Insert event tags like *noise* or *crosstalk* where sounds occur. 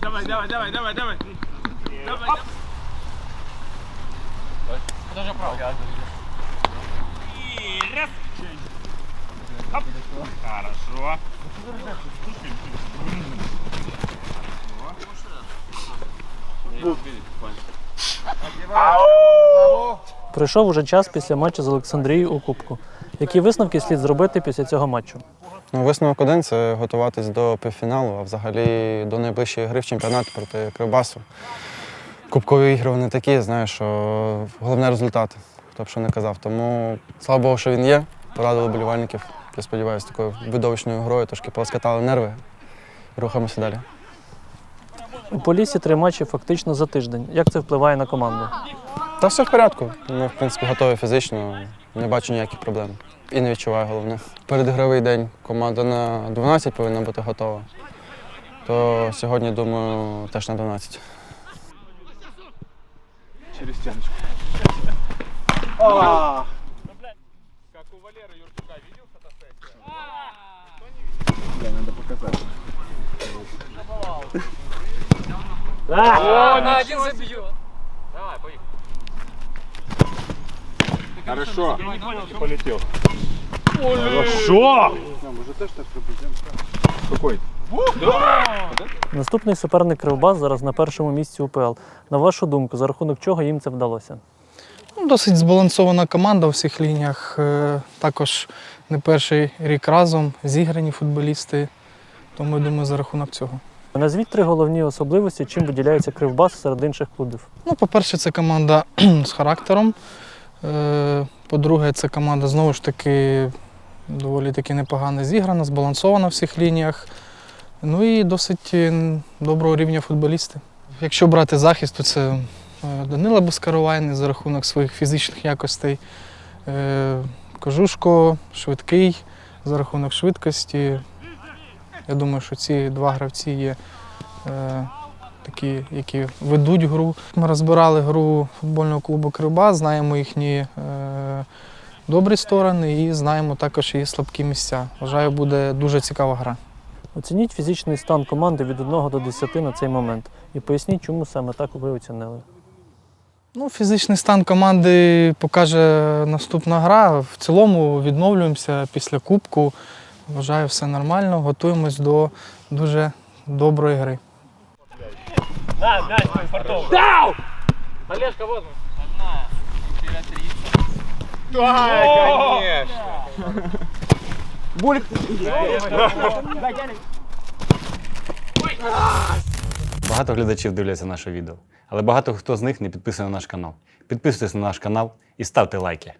Давай, давай, давай, давай, давай. Давай. И раз. Хорошо. Прийшов уже час після матчу з Олександрією у Кубку. Які висновки слід зробити після цього матчу? Ну, висновок один це готуватись до півфіналу, а взагалі до найближчої гри в чемпіонаті проти Кривбасу. Кубкові ігри вони такі, знаєш, що головне результат, хто б що не казав. Тому слава Богу, що він є. Порадили болівальників. Я сподіваюся, такою видовищною грою трошки полоскатали нерви рухаємося далі. У Полісі три матчі фактично за тиждень. Як це впливає на команду? Та все в порядку. Ми, в принципі, готові фізично, не бачу ніяких проблем. І не відчуваю головне. Передігровий день команда на 12 повинна бути готова. То сьогодні, думаю, теж на 12. Через стеночку. Надо. О, на один забьет. Давай, поехали. Хорошо. Полетел. Хорошо. Какой? Наступний суперник Кривбас зараз на першому місці УПЛ. На вашу думку, за рахунок чого їм це вдалося? Ну, Досить збалансована команда у всіх лініях. Е, Також не перший рік разом, зіграні футболісти. Тому я думаю, за рахунок цього. Назвіть три головні особливості, чим виділяється Кривбас серед інших клубів. Ну, по-перше, це команда *clears throat* з характером. Е, По-друге, це команда знову ж таки доволі таки непогано зіграна, збалансована в всіх лініях. Ну і досить е, доброго рівня футболісти. Якщо брати захист, то це е, Данила Безкаровайний за рахунок своїх фізичних якостей. Кожушко швидкий за рахунок швидкості. Я думаю, що ці два гравці є е, такі, які ведуть гру. Ми розбирали гру футбольного клубу Кривбас, знаємо їхні е, добрі сторони і знаємо також її слабкі місця. Вважаю, буде дуже цікава гра. Оцініть фізичний стан команди від 1 до 10 на цей момент і поясніть, чому саме так ви оцінили. Ну, фізичний стан команди покаже наступна гра. В цілому відновлюємося після кубку. Вважаю, все нормально. Готуємось до дуже доброї гри. Да, конечно. Багато глядачів дивляться наше відео, але багато хто з них не підписаний на наш канал. Підписуйтесь на наш канал і ставте лайки.